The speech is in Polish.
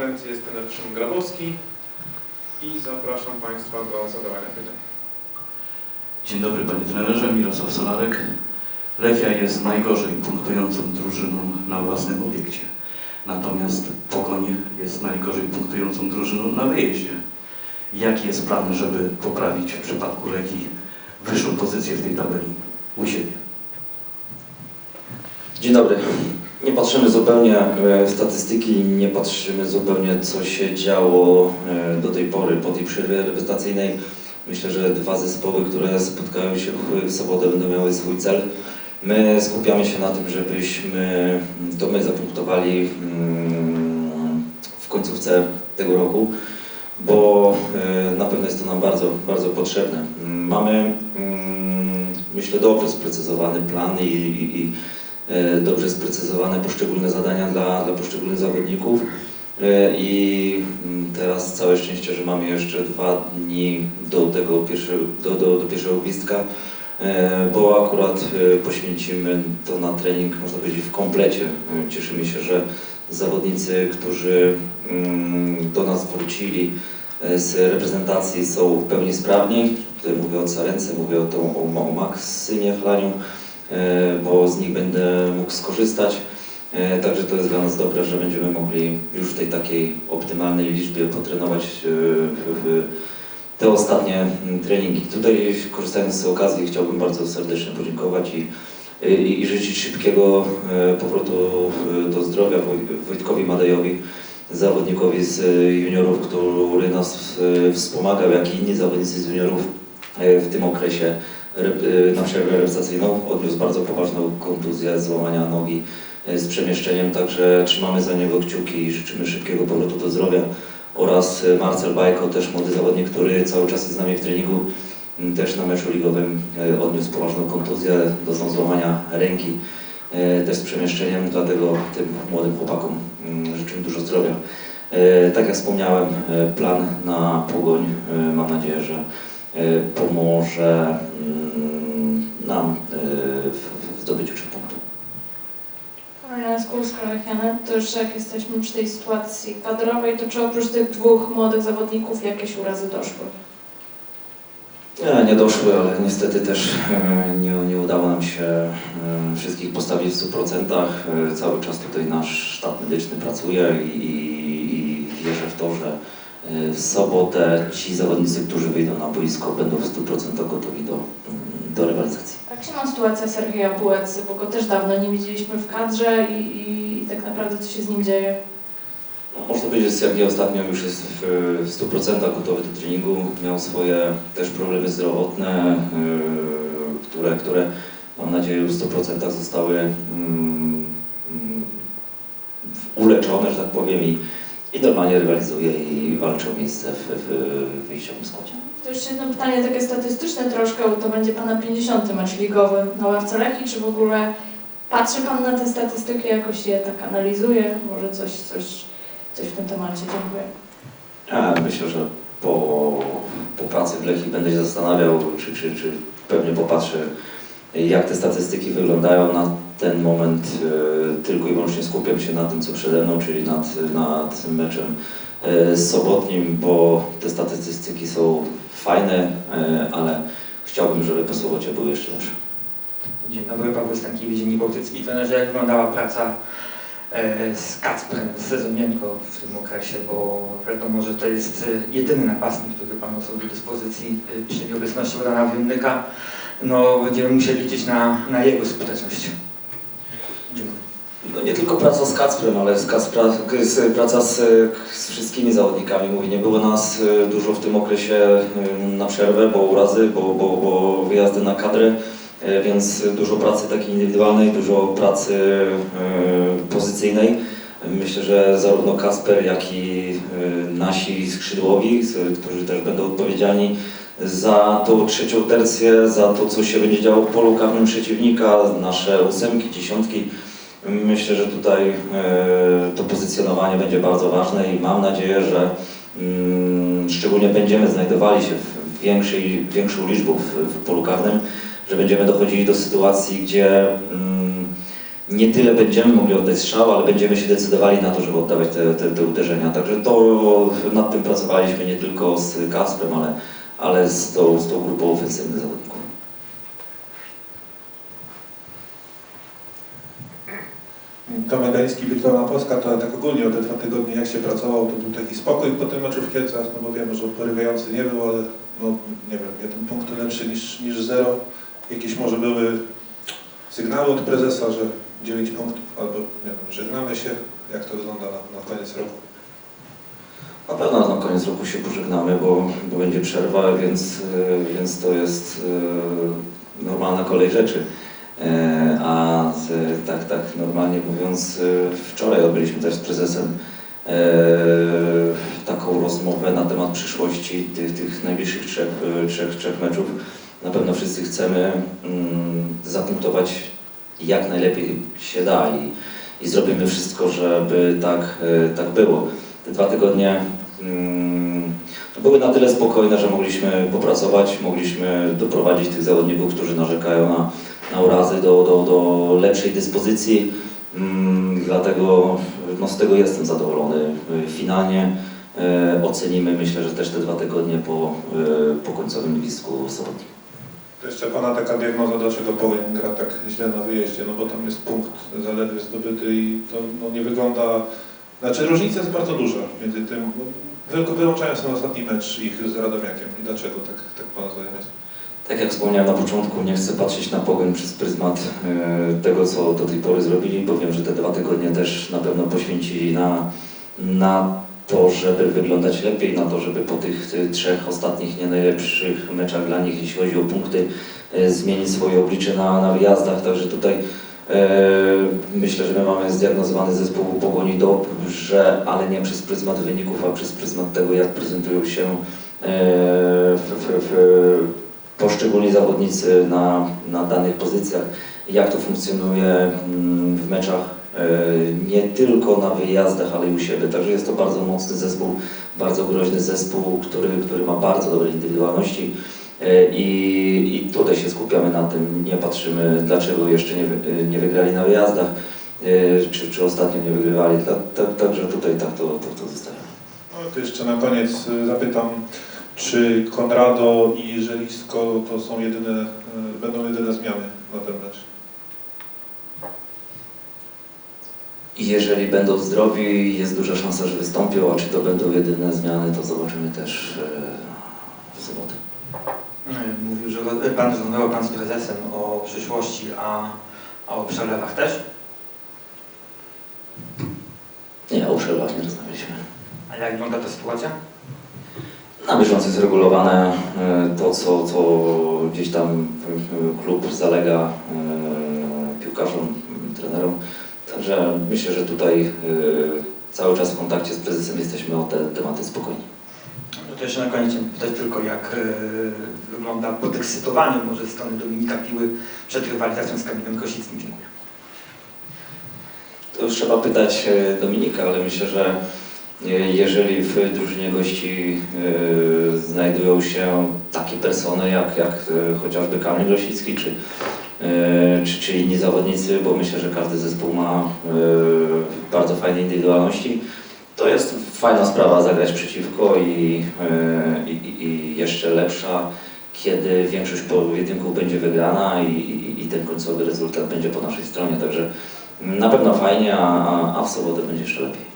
konferencji jest trener Szymon Grabowski i zapraszam Państwa do zadawania pytań. Dzień dobry panie trenerze, Mirosław Solarek. Lechia jest najgorzej punktującą drużyną na własnym obiekcie. Natomiast Pogoń jest najgorzej punktującą drużyną na wyjeździe. Jaki jest plan, żeby poprawić w przypadku Lechii wyższą pozycję w tej tabeli u siebie? Dzień dobry. Nie patrzymy zupełnie e, statystyki, nie patrzymy zupełnie co się działo e, do tej pory po tej przerwie reprezentacyjnej. Myślę, że dwa zespoły, które spotkają się w, sobotę będą miały swój cel. My skupiamy się na tym, żebyśmy to my zapunktowali mm, w końcówce tego roku, bo e, na pewno jest to nam bardzo, bardzo potrzebne. Mamy, mm, myślę, dobrze sprecyzowany plan i, i, i dobrze sprecyzowane poszczególne zadania dla, dla poszczególnych zawodników. E, I mm, teraz całe szczęście, że mamy jeszcze dwa dni do tego pierwszego, do, do, do pierwszego gwizdka, e, bo akurat e, poświęcimy to na trening, można powiedzieć, w komplecie. E, Cieszymy się, że zawodnicy, którzy mm, do nas wrócili e, z reprezentacji są w pełni sprawni. Tutaj mówię o Carence, mówię o, tą, o, o Maksynie Chlaniu, e, bo z nich będę mógł skorzystać. E, Także to jest dla nas dobre, że będziemy mogli już w tej takiej optymalnej liczbie potrenować e, te ostatnie mm, treningi. Tutaj korzystając z okazji chciałbym bardzo serdecznie podziękować i, i, i życzyć szybkiego e, powrotu e, do zdrowia Woj- Wojtkowi Madejowi, zawodnikowi z e, juniorów, który nas e, wspomagał, jak i inni zawodnicy z juniorów e, w tym okresie e, na przerwę reprezentacyjną. Odniósł bardzo poważną kontuzję, złamania nogi e, z przemieszczeniem, także trzymamy za niego kciuki i życzymy szybkiego powrotu do zdrowia. Oraz e, Marcel Bajko, też młody zawodnik, który cały czas jest z nami w treningu, też na meczu ligowym odniósł poważną kontuzję, doznał złamania ręki, też z przemieszczeniem, dlatego tym młodym chłopakom życzymy dużo zdrowia. Tak jak wspomniałem, plan na pogoń, mam nadzieję, że pomoże mm, nam e, w zdobyciu punktów. Karolina Skórska, Lechiana, to już jak jesteśmy przy tej sytuacji kadrowej, to czy oprócz tych dwóch młodych zawodników jakieś urazy doszły? Nie, nie doszły, ale niestety też e, nie, nie udało nam się e, wszystkich postawić w 100%. E, Cały czas tutaj nasz sztab medyczny pracuje i, i, i wierzę w to, że w sobotę ci zawodnicy, którzy wyjdą na boisko, będą w 100% gotowi do, mm, do rywalizacji. Jak się ma sytuacja Sergeja Buecy, bo go też dawno nie widzieliśmy w kadrze i, i, i tak naprawdę co się z nim dzieje? No, Można powiedzieć, że Sergiej ostatnio już jest w, w 100% gotowy do treningu. Miał swoje też problemy zdrowotne, yy, które, które mam nadzieję w 100% zostały mm, uleczone, że tak powiem, i, i normalnie rywalizuje i walczy o miejsce w, w wyjściowym składzie. To jeszcze jedno pytanie takie statystyczne troszkę, bo to będzie Pana 50. mecz ligowy na ławce Lechii, czy w ogóle patrzy Pan na te statystyki, jakoś je tak analizuje? Może coś, coś, coś w tym temacie? Dziękuję. Ja myślę, że po, po pracy w Lechii będę się zastanawiał, czy, czy, czy pewnie popatrzę, jak te statystyki wyglądają. Na ten moment e, tylko i wyłącznie skupiam się na tym, co przede mną, czyli nad, nad meczem e, sobotnim, bo te statystyki są fajne, e, ale chciałbym, żeby po sobocie były jeszcze lepsze. Dzień dobry, Paweł Stankiewicz, Dziennik Bałtycki. Trenerze, jak wyglądała praca z Kacprem, z Sezonienko w tym okresie, bo wiadomo, że to jest jedyny napastnik, który Pan sobie do dyspozycji przy nieobecności Rodana Wiennyka. No, będziemy musieli liczyć na, na jego skuteczność. No nie tylko praca z Kacprem, ale z Kacpra, z, praca z, z wszystkimi zawodnikami. Mówię, nie było nas e, dużo w tym okresie e, na przerwę, bo urazy, bo, bo, bo wyjazdy na kadrę, e, więc dużo pracy takiej indywidualnej, dużo pracy pozycyjnej. Myślę, że zarówno Kasper, jak i nasi skrzydłowi, którzy też będą odpowiedzialni za tą trzecią tercję, za to, co się będzie działo w polu karnym przeciwnika, nasze ósemki, dziesiątki, Myślę, że tutaj e, to pozycjonowanie będzie bardzo ważne i mam nadzieję, że mm, szczególnie będziemy znajdowali się w większej, większą liczbą w, w polu karnym, że będziemy dochodzili do sytuacji, gdzie mm, nie tyle będziemy mogli oddać strzał, ale będziemy się decydowali na to, żeby oddawać te, te, te uderzenia. Także to nad tym pracowaliśmy nie tylko z Kasprem, ale, ale z, tą, z tą grupą ofensywnych zawodników. Tomek Galiński, Wirtualna Polska, to tak ogólnie o te dwa tygodnie jak się pracowało, to był taki spokój po tym meczu w Kielcach, no bo wiemy, że porywający nie był, ale no nie wiem, jeden punkt lepszy niż, niż zero. Jakieś może były sygnały od prezesa, że 9 punktów albo nie wiem, żegnamy się, jak to wygląda na, na koniec roku. Na pewno na koniec roku się pożegnamy, bo, bo będzie przerwa, więc, e, więc to jest e, normalna kolej rzeczy. E, A tak, tak normalnie mówiąc, e, wczoraj odbyliśmy też z prezesem e, taką rozmowę na temat przyszłości tych, tych najbliższych trzech, trzech, trzech meczów. Na pewno wszyscy chcemy mm, zapunktować jak najlepiej się da i, i zrobimy wszystko, żeby tak, tak było. Te dwa tygodnie mm, były na tyle spokojne, że mogliśmy popracować, mogliśmy doprowadzić tych zawodników, którzy narzekają na, na urazy do, do, do lepszej dyspozycji. Mm, Dlatego no, z tego jestem zadowolony. Finalnie e, ocenimy, myślę, że też te dwa tygodnie po, e, po końcowym gwizdku sobotnim. To jeszcze Pana taka diagnoza, dlaczego Pogoń gra tak źle na wyjeździe, no bo tam jest punkt zaledwie zdobyty i to no, nie wygląda... Znaczy różnica jest bardzo duża między tym, no, wyłączając ten ostatni mecz ich z Radomiakiem i dlaczego tak, tak Pana zdaniem? Tak jak wspomniałem na początku, nie chcę patrzeć na Pogoń przez pryzmat e, tego, co do tej pory zrobili, bo wiem, że te dwa tygodnie też na pewno poświęcili na, na to, żeby wyglądać lepiej, na to, żeby po tych trzech ostatnich nie najlepszych meczach dla nich, jeśli chodzi o punkty, e, zmienić swoje oblicze na, na wyjazdach. Także tutaj e, myślę, że my mamy zdiagnozowany zespół Pogoni dobrze, ale nie przez pryzmat wyników, a przez pryzmat tego, jak prezentują się w, w, w poszczególni zawodnicy na, na danych pozycjach, jak to funkcjonuje mm, w meczach e, nie tylko na wyjazdach, ale i u siebie. Także jest to bardzo mocny zespół, bardzo groźny zespół, który, który ma bardzo dobre indywidualności e, i, i tutaj się skupiamy na tym, nie patrzymy dlaczego jeszcze nie, nie wygrali na wyjazdach, e, czy, czy ostatnio nie wygrywali, Dla- tak- także tutaj tak to, to, to zostawiamy. No to jeszcze na koniec zapytam, czy Konrado i Żelisko to są jedyne, y, będą jedyne zmiany na ten mecz? Jeżeli będą zdrowi, jest duża szansa, że wystąpią, a czy to będą jedyne zmiany, to zobaczymy też e, w sobotę. E, Mówił, że ro- pan rozmawiał pan z prezesem o przyszłości, a, a o przelewach też. Nie, o przerwach nie rozmawialiśmy. A jak wygląda ta sytuacja? Na bieżąco jest regulowane e, to, co, co gdzieś tam e, klub zalega e, piłkarzom, trenerom. Także myślę, że tutaj cały czas w kontakcie z prezesem jesteśmy o te tematy spokojni. No to jeszcze na koniec chciałem pytać tylko, jak wygląda podekscytowanie może ze strony Dominika Piły przed rywalizacją z Kamilem Krosickim. Dziękuję. To już trzeba pytać Dominika, ale myślę, że jeżeli w drużynie gości e, znajdują się takie persony jak, jak e, chociażby Kamil Grosicki czy, e, czy, czy inni zawodnicy, bo myślę, że każdy zespół ma bardzo fajne indywidualności, to jest fajna sprawa zagrać przeciwko i, i, i- jeszcze lepsza, kiedy większość pojedynków będzie wygrana i, i, i ten końcowy rezultat będzie po naszej stronie. Także na pewno fajnie, a- a w sobotę będzie jeszcze lepiej.